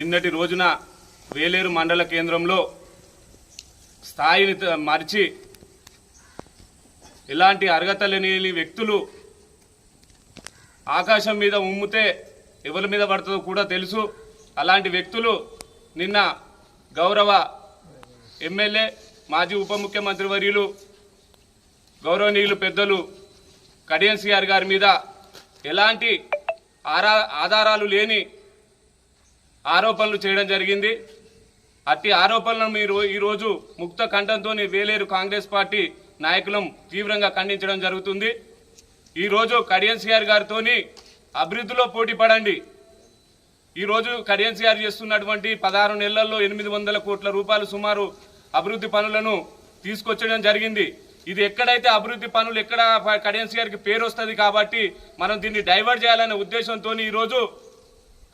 నిన్నటి రోజున వేలేరు మండల కేంద్రంలో స్థాయిని మరిచి ఇలాంటి అర్హత లేని వ్యక్తులు ఆకాశం మీద ఉమ్మితే ఎవరి మీద పడుతుందో కూడా తెలుసు. అలాంటి వ్యక్తులు నిన్న గౌరవ ఎమ్మెల్యే మాజీ ఉప ముఖ్యమంత్రి వర్యులు గౌరవనీయులు పెద్దలు కడియం సిఆర్ గారి మీద ఎలాంటి ఆరా ఆధారాలు లేని ఆరోపణలు చేయడం జరిగింది. అట్టి ఆరోపణలను మీరు ఈరోజు ముక్త కంఠంతో వేలేరు కాంగ్రెస్ పార్టీ నాయకులం తీవ్రంగా ఖండించడం జరుగుతుంది. ఈరోజు కడియన్సీఆర్ గారితో అభివృద్ధిలో పోటీ పడండి. ఈరోజు కడియన్సీఆర్ చేస్తున్నటువంటి పదహారు నెలల్లో ఎనిమిది వందల కోట్ల రూపాయలు సుమారు అభివృద్ధి పనులను తీసుకొచ్చడం జరిగింది. ఇది ఎక్కడైతే అభివృద్ధి పనులు ఎక్కడ కడియన్సీఆర్కి పేరు వస్తుంది కాబట్టి మనం దీన్ని డైవర్ట్ చేయాలనే ఉద్దేశంతో ఈరోజు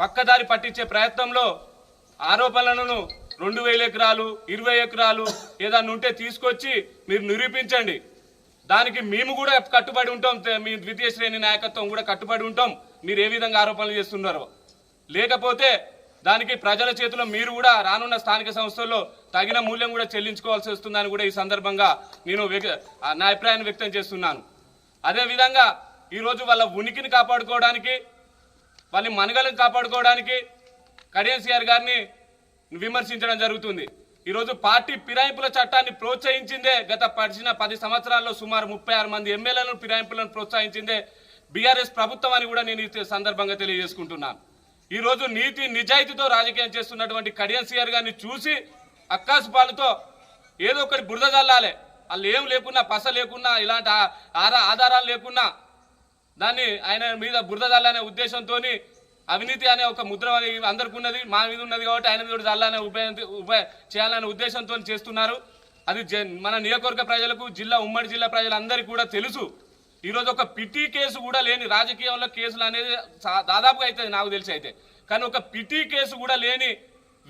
పక్కదారి పట్టించే ప్రయత్నంలో ఆరోపణలను రెండు వేల ఎకరాలు ఇరవై ఎకరాలు ఏదన్నా ఉంటే తీసుకొచ్చి మీరు నిరూపించండి. దానికి మేము కూడా కట్టుబడి ఉంటాం మీ ద్వితీయ శ్రేణి నాయకత్వం కూడా కట్టుబడి ఉంటాం. మీరు ఏ విధంగా ఆరోపణలు చేస్తున్నారో. లేకపోతే దానికి ప్రజల చేతిలో మీరు కూడా రానున్న స్థానిక సంస్థల్లో తగిన మూల్యం కూడా చెల్లించుకోవాల్సి వస్తుందని కూడా ఈ సందర్భంగా నేను నా అభిప్రాయాన్ని వ్యక్తం చేస్తున్నాను. అదేవిధంగా ఈరోజు వాళ్ళ ఉనికిని కాపాడుకోవడానికి వాళ్ళ మనుగలను కాపాడుకోవడానికి కడియన్సీఆర్ గారిని విమర్శించడం జరుగుతుంది. ఈరోజు పార్టీ ఫిరాయింపుల చట్టాన్ని ప్రోత్సహించిందే గత పడిచిన పది సంవత్సరాల్లో సుమారు ముప్పై ఆరు మంది ఎమ్మెల్యేలను ఫిరాయింపులను ప్రోత్సహించిందే బీఆర్ఎస్ ప్రభుత్వం అని కూడా నేను ఈ సందర్భంగా తెలియజేసుకుంటున్నాను. ఈరోజు నీతి నిజాయితీతో రాజకీయం చేస్తున్నటువంటి కడియన్సీఆర్ గారిని చూసి అక్కాసు పాలతో ఏదో ఒకటి బురద జల్లాలి. వాళ్ళు ఏం లేకున్నా పస లేకున్నా ఇలాంటి ఆధారాలు లేకున్నా దాన్ని ఆయన మీద బురద చల్లనే ఉద్దేశంతో అవినీతి అనే ఒక ముద్ర అనేది అందరికి ఉన్నది మా మీద ఉన్నది కాబట్టి ఆయన మీద కూడా చల్లాలనే ఉపయోగ ఉప చేయాలనే ఉద్దేశంతో చేస్తున్నారు. అది మన నియోజకవర్గ ప్రజలకు జిల్లా ఉమ్మడి జిల్లా ప్రజలందరికీ కూడా తెలుసు. ఈరోజు ఒక పిటి కేసు కూడా లేని రాజకీయంలో కేసులు అనేది దాదాపుగా అవుతుంది నాకు తెలిసి అయితే. కానీ ఒక పిటి కేసు కూడా లేని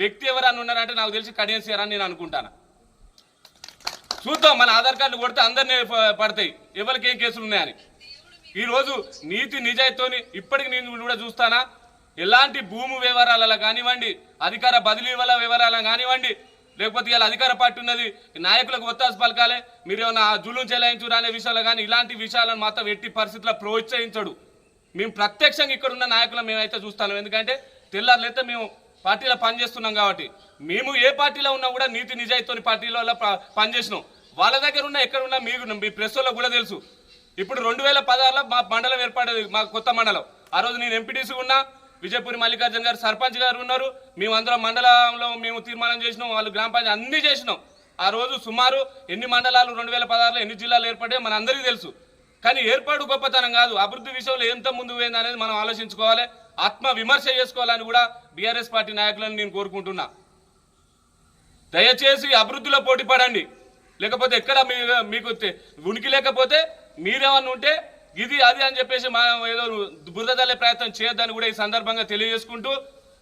వ్యక్తి ఎవరన్నా ఉన్నారంటే నాకు తెలిసి కడియన్సీఆర్ నేను అనుకుంటాను. చూద్దాం మన ఆధార్ కార్డు కొడితే అందరినీ పడతాయి. ఎవరికి ఏం కేసులు ఉన్నాయని. ఈరోజు నీతి నిజాయితీని ఇప్పటికి నేను కూడా చూస్తానా? ఎలాంటి భూమి వివరాలలో కానివ్వండి అధికార బదిలీ వల్ల వివరాలను కానివ్వండి లేకపోతే ఇలా అధికార పార్టీ ఉన్నది నాయకులకు ఒత్తాసు పలకాలే మీరు ఏమైనా జులుం చెలాయించురా అనే విషయాలు కానీ ఇలాంటి విషయాలను మాత్రం ఎట్టి పరిస్థితుల్లో ప్రోత్సహించడు. మేము ప్రత్యక్షంగా ఇక్కడ ఉన్న నాయకులను మేమైతే చూస్తాను. ఎందుకంటే తెల్లారులైతే మేము పార్టీలో పనిచేస్తున్నాం కాబట్టి. మేము ఏ పార్టీలో ఉన్నా కూడా నీతి నిజాయితీని పార్టీలో ప- పనిచేసినాం. వాళ్ళ దగ్గర ఉన్న ఎక్కడ ఉన్నా మీకు మీ ప్రెస్ వాళ్ళకు కూడా తెలుసు. ఇప్పుడు రెండు వేల పదహారులో మా మండలం ఏర్పడేది మా కొత్త మండలం. ఆ రోజు నేను ఎంపీటీసీ ఉన్నా విజయపూరి మల్లికార్జున గారు సర్పంచ్ గారు ఉన్నారు. మేము అందరం మండలంలో మేము తీర్మానం చేసినాం వాళ్ళు గ్రామ పంచాయతీ అన్ని చేసినాం. ఆ రోజు సుమారు ఎన్ని మండలాలు రెండు వేల పదహారులో ఎన్ని జిల్లాలు ఏర్పడే మన అందరికీ తెలుసు. కానీ ఏర్పాటు గొప్పతనం కాదు అభివృద్ధి విషయంలో ఎంత ముందు పోయింది అనేది మనం ఆలోచించుకోవాలి ఆత్మ విమర్శ చేసుకోవాలని కూడా బీఆర్ఎస్ పార్టీ నాయకులను నేను కోరుకుంటున్నా. దయచేసి అభివృద్ధిలో పోటీ పడండి. లేకపోతే ఎక్కడ మీకు ఉనికి లేకపోతే మీరేమన్నా ఉంటే ఇది అది అని చెప్పేసి మనం ఏదో బురద తల్లే ప్రయత్నం చేయొద్దని కూడా ఈ సందర్భంగా తెలియజేసుకుంటూ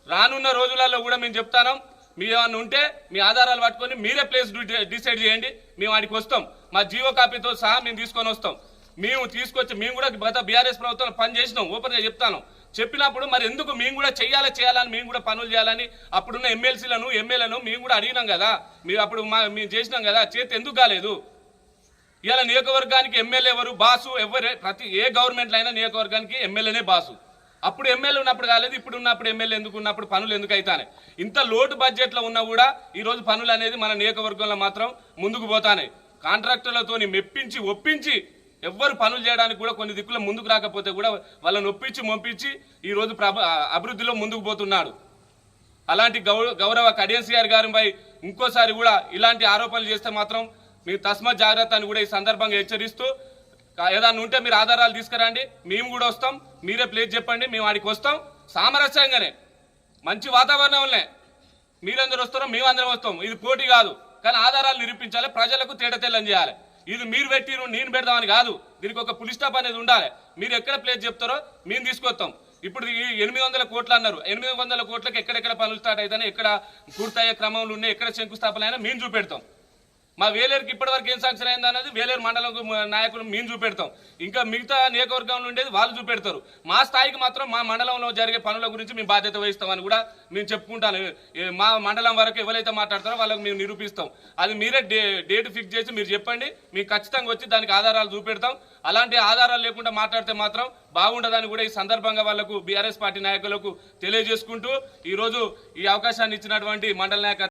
రానున్న రోజులలో కూడా మేము చెప్తాను. మీరేమన్నా ఉంటే మీ ఆధారాలు పట్టుకొని మీరే ప్లేస్ డిసైడ్ చేయండి. మేము వాడికి వస్తాం. మా జీవో కాపీతో సహా మేము తీసుకొని వస్తాం. మేము తీసుకొచ్చి మేము కూడా గత బీఆర్ఎస్ ప్రభుత్వం పని చేసినాం. ఓపెన్గా చెప్తాను. చెప్పినప్పుడు మరి ఎందుకు మేము కూడా చేయాలి చేయాలని మేము కూడా పనులు చేయాలని అప్పుడున్న ఎమ్మెల్సీలను ఎమ్మెల్యేలను మేము కూడా అడిగినాం కదా. మీరు అప్పుడు మా మేము చేసినాం కదా. చేతి ఎందుకు కాలేదు? ఇవాళ నియోజకవర్గానికి ఎమ్మెల్యే ఎవరు? బాసు. ఎవరే? ప్రతి ఏ గవర్నమెంట్లో అయినా నియోజకవర్గానికి ఎమ్మెల్యేనే బాసు. అప్పుడు ఎమ్మెల్యే ఉన్నప్పుడు కాలేదు ఇప్పుడు ఉన్నప్పుడు ఎమ్మెల్యే ఎందుకు ఉన్నప్పుడు పనులు ఎందుకు అవుతానే ఇంత లోటు బడ్జెట్లో ఉన్నా కూడా ఈ రోజు పనులు అనేది మన నియోజకవర్గంలో మాత్రం ముందుకు పోతానాయి కాంట్రాక్టర్లతోని మెప్పించి ఒప్పించి ఎవ్వరు పనులు చేయడానికి కూడా కొన్ని దిక్కుల ముందుకు రాకపోతే కూడా వాళ్ళని ఒప్పించి మొంపించి ఈ రోజు ప్రభ అభివృద్ధిలో ముందుకు పోతున్నాడు. అలాంటి గౌరవ గౌరవ కడియన్సీఆర్ గారిపై ఇంకోసారి కూడా ఇలాంటి ఆరోపణలు చేస్తే మాత్రం మీరు తస్మత్ జాగ్రత్త అని కూడా ఈ సందర్భంగా హెచ్చరిస్తూ ఏదైనా ఏదన్నా ఉంటే మీరు ఆధారాలు తీసుకురండి మేము కూడా వస్తాం మీరే ప్లేస్ చెప్పండి మేము ఆడికి వస్తాం. సామరస్యంగానే మంచి వాతావరణంలోనే మీరందరూ వస్తారో మేమందరం వస్తాం. ఇది పోటీ కాదు కానీ ఆధారాలు నిరూపించాలి ప్రజలకు తేట తెల్లం చేయాలి. ఇది మీరు పెట్టిరు నేను పెడదామని కాదు దీనికి ఒక పులి స్టాప్ అనేది ఉండాలి. మీరు ఎక్కడ ప్లేస్ చెప్తారో మేము తీసుకొస్తాం. ఇప్పుడు ఈ ఎనిమిది వందల కోట్లు అన్నారు. ఎనిమిది వందల కోట్లకు ఎక్కడెక్కడ పనులు స్టార్ట్ అవుతాయి ఎక్కడ పూర్తయ్యే క్రమంలో ఉన్నాయి ఎక్కడ శంకుస్థాపన అయినా మేము చూపెడతాం. మా వేలేరుకి ఇప్పటివరకు ఏం శాంక్షన్ అయింది అనేది వేలేరు మండలం నాయకులు మేము చూపెడతాం. ఇంకా మిగతా నియోజకవర్గంలో ఉండేది వాళ్ళు చూపెడతారు. మా స్థాయికి మాత్రం మా మండలంలో జరిగే పనుల గురించి మేము బాధ్యత వహిస్తామని కూడా మేము చెప్పుకుంటాను. మా మండలం వరకు ఎవరైతే మాట్లాడతారో వాళ్ళకి మేము నిరూపిస్తాం. అది మీరే డే డేట్ ఫిక్స్ చేసి మీరు చెప్పండి. మేము ఖచ్చితంగా వచ్చి దానికి ఆధారాలు చూపెడతాం. అలాంటి ఆధారాలు లేకుండా మాట్లాడితే మాత్రం బాగుండదని కూడా ఈ సందర్భంగా వాళ్ళకు బీఆర్ఎస్ పార్టీ నాయకులకు తెలియజేసుకుంటూ ఈరోజు ఈ అవకాశాన్ని ఇచ్చినటువంటి మండల నాయక